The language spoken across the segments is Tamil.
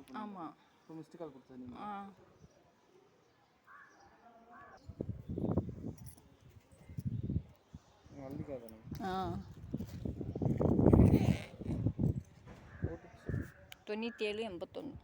பண்ணி. ஆமாம் இப்போ மிஸ்டு கால் கொடுத்தது நீங்கள் ஆ. மல்லிகா தானே ஆ தொண்ணூற்றி ஏழு எண்பத்தொன்று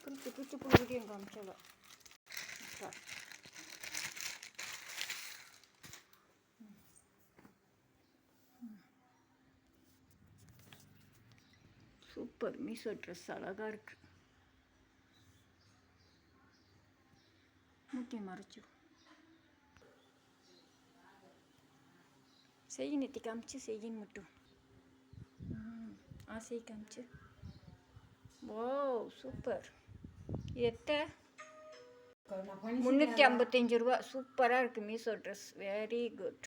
பிடிச்சி பிடிச்சி பிடிக்கிட்டு எங்கள் அமிச்சதா சூப்பர் மீஷோ ட்ரெஸ் அழகாக இருக்கு மூட்டை மறைச்சு செய் நெத்தி காமிச்சு செய்யின்னு மட்டும் ம், ஆசை காமிச்சு ஓ சூப்பர் எத்த முந்நூற்றி ஐம்பத்தஞ்சு ரூபா. சூப்பராக இருக்குது மீஷோ ட்ரெஸ் வெரி குட்